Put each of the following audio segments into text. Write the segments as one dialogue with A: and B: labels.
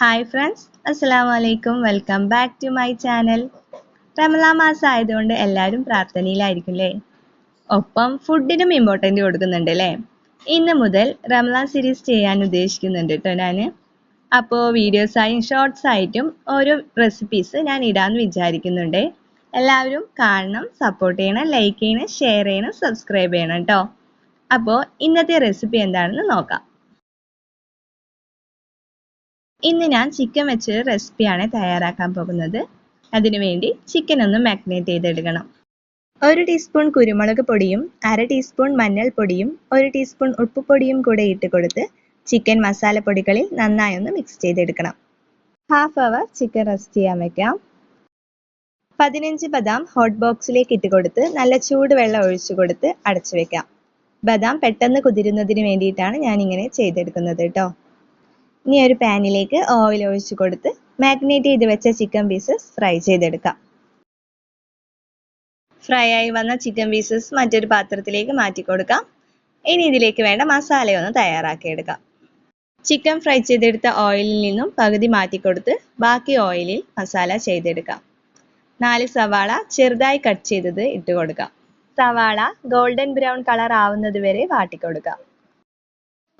A: Hi friends അസ്സലാമു അലൈക്കും welcome back to my channel റമലാ മാസം ആയതുകൊണ്ട് എല്ലാവരും പ്രാർത്ഥനയിലായിരിക്കും അല്ലേ ഒപ്പം ഫുഡിനും ഇമ്പോർട്ടന്റ് കൊടുക്കുന്നുണ്ട് അല്ലേ ഇന്ന് മുതൽ റമലാൻ സീരീസ് ചെയ്യാൻ ഉദ്ദേശിക്കുന്നുണ്ട് കേട്ടോ ഞാൻ അപ്പോൾ വീഡിയോസായും ഷോർട്സ് ആയിട്ടും ഓരോ റെസിപ്പീസ് ഞാൻ ഇടാമെന്ന് വിചാരിക്കുന്നുണ്ട്. എല്ലാവരും കാണണം സപ്പോർട്ട് ചെയ്യണം ലൈക്ക് ചെയ്യണം ഷെയർ ചെയ്യണം സബ്സ്ക്രൈബ് ചെയ്യണം കേട്ടോ അപ്പോൾ ഇന്നത്തെ റെസിപ്പി എന്താണെന്ന് നോക്കാം. ഇന്ന് ഞാൻ ചിക്കൻ വെച്ചൊരു റെസിപ്പിയാണ് തയ്യാറാക്കാൻ പോകുന്നത്. അതിനുവേണ്ടി ചിക്കൻ ഒന്ന് മാഗ്നേറ്റ് ചെയ്തെടുക്കണം. ഒരു ടീസ്പൂൺ കുരുമുളക് പൊടിയും അര ടീസ്പൂൺ മഞ്ഞൾപ്പൊടിയും ഒരു ടീസ്പൂൺ ഉപ്പുപൊടിയും കൂടെ ഇട്ട് കൊടുത്ത് ചിക്കൻ മസാലപ്പൊടികളിൽ നന്നായി ഒന്ന് മിക്സ് ചെയ്തെടുക്കണം. ഹാഫ് അവർ ചിക്കൻ റെസ്റ്റ് ചെയ്യാൻ വെക്കാം. പതിനഞ്ച് ബദാം ഹോട്ട് ബോക്സിലേക്ക് ഇട്ട് കൊടുത്ത് നല്ല ചൂട് വെള്ളം ഒഴിച്ചു കൊടുത്ത് അടച്ചു വെക്കാം. ബദാം പെട്ടെന്ന് കുതിരുന്നതിന് വേണ്ടിയിട്ടാണ് ഞാൻ ഇങ്ങനെ ചെയ്തെടുക്കുന്നത് കേട്ടോ ഇനി ഒരു പാനിലേക്ക് ഓയിൽ ഒഴിച്ചു കൊടുത്ത് മാഗ്നേറ്റ് ചെയ്ത് വെച്ച ചിക്കൻ പീസസ് ഫ്രൈ ചെയ്തെടുക്കാം. ഫ്രൈ ആയി വന്ന ചിക്കൻ പീസസ് മറ്റൊരു പാത്രത്തിലേക്ക് മാറ്റി കൊടുക്കാം. ഇനി ഇതിലേക്ക് വേണ്ട മസാലയൊന്ന് തയ്യാറാക്കിയെടുക്കാം. ചിക്കൻ ഫ്രൈ ചെയ്തെടുത്ത ഓയിലിൽ നിന്നും പകുതി മാറ്റിക്കൊടുത്ത് ബാക്കി ഓയിലിൽ മസാല ചെയ്തെടുക്കാം. നാല് സവാള ചെറുതായി കട്ട് ചെയ്തത് ഇട്ട് കൊടുക്കാം. സവാള ഗോൾഡൻ ബ്രൗൺ കളർ ആവുന്നത് വരെ വാട്ടിക്കൊടുക്കാം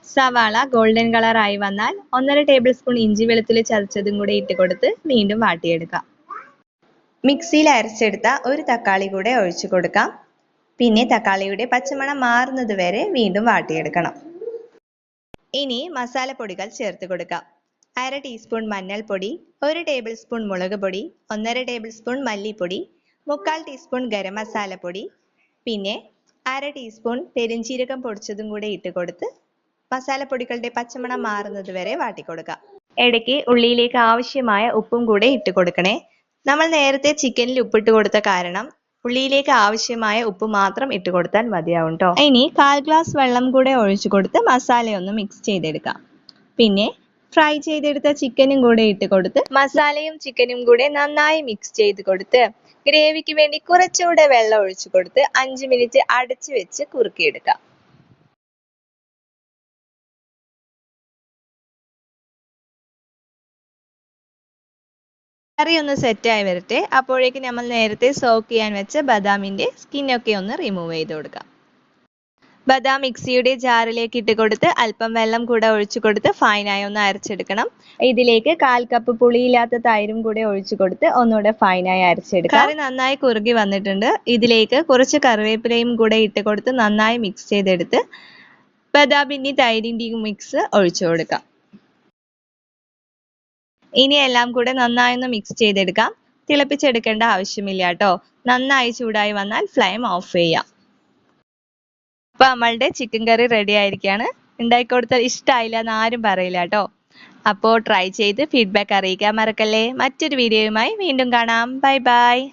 A: സവാള ഗോൾഡൻ കളർ ആയി വന്നാൽ ഒന്നര ടേബിൾ സ്പൂൺ ഇഞ്ചി വെളുത്തുള്ളി ചതച്ചതും കൂടെ ഇട്ട് കൊടുത്ത് വീണ്ടും വാട്ടിയെടുക്കാം. മിക്സിയിൽ അരച്ചെടുത്ത ഒരു തക്കാളി കൂടെ ഒഴിച്ചു കൊടുക്കാം. പിന്നെ തക്കാളിയുടെ പച്ചമണം മാറുന്നത് വരെ വീണ്ടും വാട്ടിയെടുക്കണം. ഇനി മസാലപ്പൊടികൾ ചേർത്ത് കൊടുക്കാം. അര ടീസ്പൂൺ മഞ്ഞൾപ്പൊടി ഒരു ടേബിൾ സ്പൂൺ മുളക് പൊടി ഒന്നര ടേബിൾ സ്പൂൺ മല്ലിപ്പൊടി മുക്കാൽ ടീസ്പൂൺ ഗരം മസാലപ്പൊടി പിന്നെ അര ടീസ്പൂൺ പെരിഞ്ചീരകം പൊടിച്ചതും കൂടെ ഇട്ട് കൊടുത്ത് മസാലപ്പൊടികളുടെ പച്ചമണം മാറുന്നത് വരെ വാട്ടിക്കൊടുക്കാം ഇടയ്ക്ക് ഉള്ളിയിലേക്ക് ആവശ്യമായ ഉപ്പും കൂടെ ഇട്ട് കൊടുക്കണേ. നമ്മൾ നേരത്തെ ചിക്കനിൽ ഉപ്പിട്ട് കൊടുത്ത കാരണം ഉള്ളിയിലേക്ക് ആവശ്യമായ ഉപ്പ് മാത്രം ഇട്ട് കൊടുത്താൽ മതിയാവും കേട്ടോ ഇനി കാൽ ഗ്ലാസ് വെള്ളം കൂടെ ഒഴിച്ചു കൊടുത്ത് മസാലയൊന്ന് മിക്സ് ചെയ്തെടുക്കാം. പിന്നെ ഫ്രൈ ചെയ്തെടുത്ത ചിക്കനും കൂടെ ഇട്ട് കൊടുത്ത് മസാലയും ചിക്കനും കൂടെ നന്നായി മിക്സ് ചെയ്ത് കൊടുത്ത് ഗ്രേവിക്ക് വേണ്ടി കുറച്ചുകൂടെ വെള്ളം ഒഴിച്ചു കൊടുത്ത് അഞ്ച് മിനിറ്റ് അടച്ചു വെച്ച് കുറുക്കിയെടുക്കാം. കറി ഒന്ന് സെറ്റായി വരട്ടെ. അപ്പോഴേക്ക് നമ്മൾ നേരത്തെ സോക്ക് ചെയ്യാൻ വെച്ച ബദാമിന്റെ സ്കിന്നൊക്കെ ഒന്ന് റിമൂവ് ചെയ്ത് കൊടുക്കാം. ബദാം മിക്സിയുടെ ജാറിലേക്ക് ഇട്ട് കൊടുത്ത് അല്പം വെള്ളം കൂടെ ഒഴിച്ചു കൊടുത്ത് ഫൈനായി ഒന്ന് അരച്ചെടുക്കണം. ഇതിലേക്ക് കാൽ കപ്പ് പുളിയില്ലാത്ത തൈരും കൂടെ ഒഴിച്ചു കൊടുത്ത് ഒന്നുകൂടെ ഫൈനായി അരച്ചെടുക്കാം. കറി നന്നായി കുറുകി വന്നിട്ടുണ്ട്. ഇതിലേക്ക് കുറച്ച് കറിവേപ്പിലയും കൂടെ ഇട്ട് കൊടുത്ത് നന്നായി മിക്സ് ചെയ്തെടുത്ത് ബദാമിന്റെയും തൈരിന്റെയും മിക്സ് ഒഴിച്ചു കൊടുക്കാം. ഇനി എല്ലാം കൂടെ നന്നായി ഒന്ന് മിക്സ് ചെയ്തെടുക്കാം. തിളപ്പിച്ചെടുക്കേണ്ട ആവശ്യമില്ല കേട്ടോ. നന്നായി ചൂടായി വന്നാൽ ഫ്ലെയിം ഓഫ് ചെയ്യാം. അപ്പൊ നമ്മളുടെ ചിക്കൻ കറി റെഡി ആയിരിക്കാണ്. ഉണ്ടാക്കിക്കൊടുത്താൽ ഇഷ്ടമായില്ല എന്ന് ആരും പറയില്ല കേട്ടോ. അപ്പോൾ ട്രൈ ചെയ്ത് ഫീഡ്ബാക്ക് അറിയിക്കാൻ മറക്കല്ലേ. മറ്റൊരു വീഡിയോയുമായി വീണ്ടും കാണാം. Bye bye